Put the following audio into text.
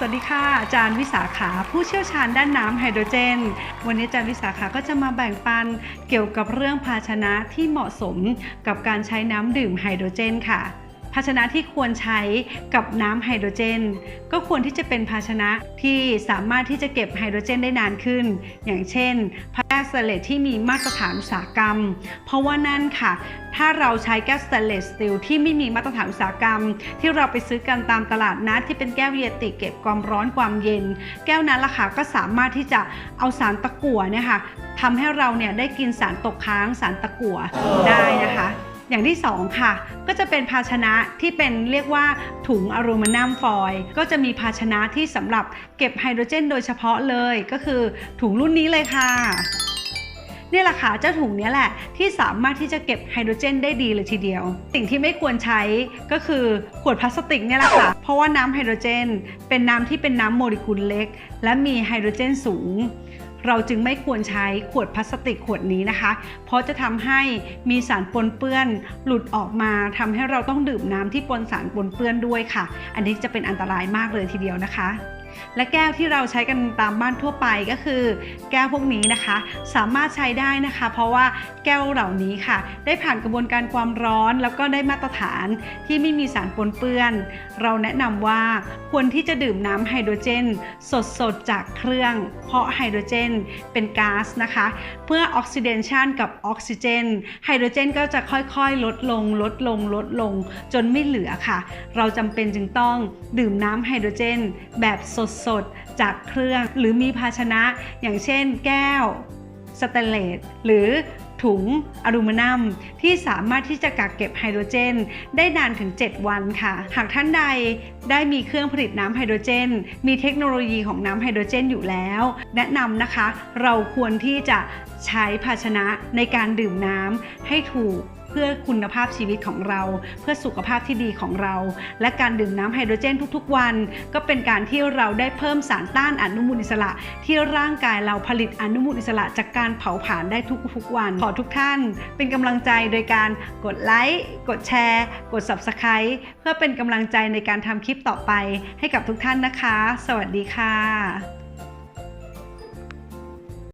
สวัสดีค่ะ อาจารย์วิสาขาผู้เชี่ยวชาญด้านน้ำไฮโดรเจน วันนี้อาจารย์วิสาขาก็จะมาแบ่งปันเกี่ยวกับเรื่องภาชนะที่เหมาะสมกับการใช้น้ำดื่มไฮโดรเจนค่ะาชนะที่ควรใช้กับน้ำไฮโดรเจน ก็ควรที่จะเป็นภาชนะที่สามารถที่จะเก็บไฮโดรเจนได้นานขึ้น อย่างเช่นพลาสเติกที่มีมาตรฐานอุตสาหกรรม เพราะว่านั่นค่ะ ถ้าเราใช้แก้วสแตนเลสสตีลที่ไม่มีมาตรฐานอุตสาหกรรม ที่เราไปซื้อกันตามตลาดนัดที่เป็นแก้วเยติเก็บความร้อนความเย็น แก้วนั้นล่ะค่ะก็สามารถที่จะเอาสารตะกั่วเนี่ยค่ะทำให้เราเนี่ยได้กินสารตกค้างสารตะกั่วได้นะคะ อย่างที่ 2 ค่ะ ก็จะเป็นภาชนะที่เป็นเรียกว่าถุงอลูมิเนียมฟอยล์ก็จะมีภาชนะที่สำหรับเก็บไฮโดรเจนโดยเฉพาะเลย ก็คือถุงรุ่นนี้เลยค่ะเนี่ยแหละค่ะเจ้าถุงนี้แหละที่สามารถที่จะเก็บไฮโดรเจนได้ดีเลยทีเดียว สิ่งที่ไม่ควรใช้ก็คือขวดพลาสติกเนี่ยแหละค่ะ เพราะว่าน้ำไฮโดรเจน เป็นน้ำที่เป็นน้ำโมเลกุลเล็ก และมีไฮโดรเจนสูง เราจึงไม่ควรใช้ขวดพลาสติกขวดนี้นะคะ เพราะจะทำให้มีสารปนเปื้อนหลุดออกมาทำให้เราต้องดื่มน้ำที่ปนสารปนเปื้อนด้วยค่ะ อันนี้จะเป็นอันตรายมากเลยทีเดียวนะคะ และแก้วที่เราใช้กันตามบ้านทั่วไปก็คือ แก้วพวกนี้นะคะ สามารถใช้ได้นะคะ เพราะว่าแก้วเหล่านี้ค่ะ ได้ผ่านกระบวนการความร้อน แล้วก็ได้มาตรฐานที่ไม่มีสารปนเปื้อน เราแนะนำว่าควรที่จะดื่มน้ำไฮโดรเจน สดๆจากเครื่อง เพราะไฮโดรเจนเป็นก๊าซนะคะเมื่อออกซิเดชันกับออกซิเจนไฮโดรเจนก็จะค่อยๆ ลดลง ลดลงลดลง จนไม่เหลือค่ะ เราจำเป็นจึงต้องดื่มน้ำไฮโดรเจนแบบสดๆ จากเครื่อง หรือมีภาชนะ อย่างเช่น แก้วสแตนเลสหรือถุงอลูมิเนียมที่สามารถที่จะกักเก็บไฮโดรเจน ได้นานถึง 7 วันค่ะ หากท่านใดได้มีเครื่องผลิตน้ำไฮโดรเจน มีเทคโนโลยีของน้ำไฮโดรเจนอยู่แล้ว แนะนำนะคะ เราควรที่จะใช้ภาชนะในการดื่มน้ำให้ถูก เพื่อคุณภาพชีวิตของเรา เพื่อสุขภาพที่ดีของเรา และการดื่มน้ำไฮโดรเจนทุกๆ วัน ก็เป็นการที่เราได้เพิ่มสารต้านอนุมูลอิสระ ที่ร่างกายเราผลิตอนุมูลอิสระ จากการเผาผลาญได้ทุกๆวัน ขอทุกท่าน เป็นกำลังใจโดยการกดไลค์กดแชร์ กด Subscribe เพื่อเป็นกำลังใจในการทำคลิปต่อไปให้กับทุกท่านนะคะ สวัสดีค่ะ